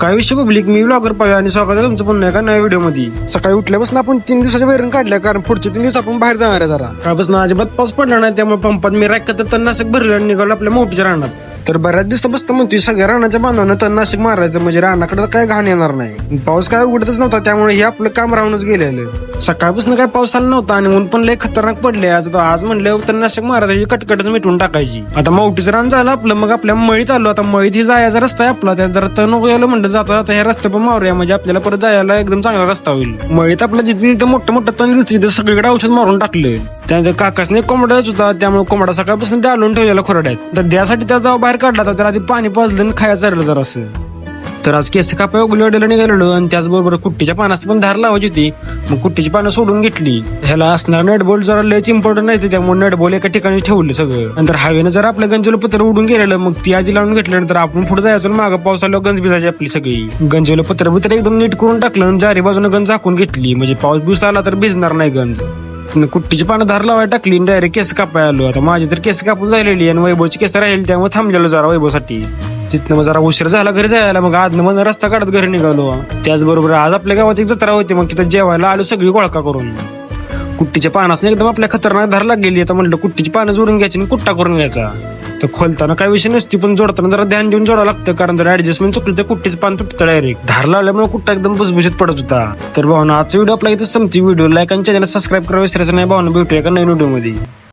काय विषय पब्लिक मी ब्लॉगर पाहिजे आणि स्वागत आहे तुमचं पुन्हा एका नव्या व्हिडिओमध्ये. सकाळी उठल्यापासून आपण तीन दिवसाच्या वैरण काढल्या कारण पुढचे तीन दिवस आपण बाहेर जाणार आहे जरा. कालपासून अजिबात पाऊस पडला नाही त्यामुळे पंपात मी रॅक तर तणनाशक भरलं आणि निघालो आपल्या मोठीच्या रानात. तर बऱ्याच दिवसापासून म्हणतोय सगळ्या रानाच्या बांधवानं तणनाशक मारायचं म्हणजे रानाकडे काय घाण येणार नाही. पाऊस काय उघडतच नव्हता त्यामुळे हे आपलं काम राहूनच गेलेलं सकाळपासून काय पाऊस आला नव्हता आणि ऊन पण लय खतरनाक पडले आज आज म्हणलं तणनाशक महाराजाची कटकटच मिटून टाकायची. आता मौटीचं रान झालं आपलं मग आपल्या मळीत आलो. आता मळीत ही जायचा रस्ता आहे आपला. त्यात जरा तण यायला म्हणलं जाता. आता ह्या रस्ते पण मारूया. म्हणजे आपल्याला परत जायला एकदम चांगला रस्ता होईल. मळीत आपलं जिथे जिथे मोठं मोठं तण दिलं तिथे सगळीकडे औषध मारून टाकलं. त्यानंतर काकासने कोंबडा होता. त्यामुळे कोंबडा सकाळपासून डालून ठेवलेला खोरड्यात. तर त्यासाठी त्या बाहेर काढला तर त्याला आधी पाणी पाजलं आणि खायचं चाललं जरा असं तर आज केस कापाय उघडलेला निघालेलो आणि त्याचबरोबर कुट्टीच्या पानास पण धार लावायची होती. मग कुट्टीची पानं सोडून घेतली. ह्याला असणार नटबोल्ट जरा लयच इम्पॉर्टंट नाही त्यामुळे नटबोल एका ठिकाणी ठेवलं सगळं. नंतर हवेनं जर आपलं गंजलं पत्र उडून गेलेलं मग ती आधी लावून घेतल्यानंतर आपण पुढे जायचं मागं पाऊस गंज भिजायची आपली सगळी. गंजवलं पत्र बित्र एकदम नीट करून टाकलं आणि जारी बाजूनं गंज झाकून घेतली. म्हणजे पाऊस बिऊस आला तर भिजणार नाही गंज. कुट्टीची पानं धार लावायला टाकली डायरेक्ट केस कापाय आलो. आता माझी तर केस कापून झालेली आणि वैभवची केस राहिली त्यामुळे थांबलेलो जरा वैभवसाठी. तिथनं मग जरा उशीर झाला घरी जायला मग आज मग रस्ता काढत घरी निघालो. त्याचबरोबर आज आपल्या गावात एक जत्रा होती मग तिथं जेवायला आलो सगळी गोळका करून. कुट्टीच्या पानासने एकदम आपल्या खतरनाक धार लाग गेली. आता म्हटलं कुट्टीची पानं जोडून घ्यायची आणि कुट्टा करून घ्यायचा. तर खोलताना काय विषय नसती पण जोडताना जरा ध्यान देऊन जोडावं लागतं कारण जर ऍडजस्टमेंट चुकली तर कुट्टीचं पान तुटतं डायरेक्ट धार लावल्यामुळे कुट्टा एकदम भुसभुशीत पडत होता. तर भावना आजचा व्हिडिओ आपला इथं संपती. व्हिडिओ लाईक आणि चॅनल सबस्क्राईब करा विसरायचं नाही. भावना भेटूया का नवीन व्हिडिओमध्ये.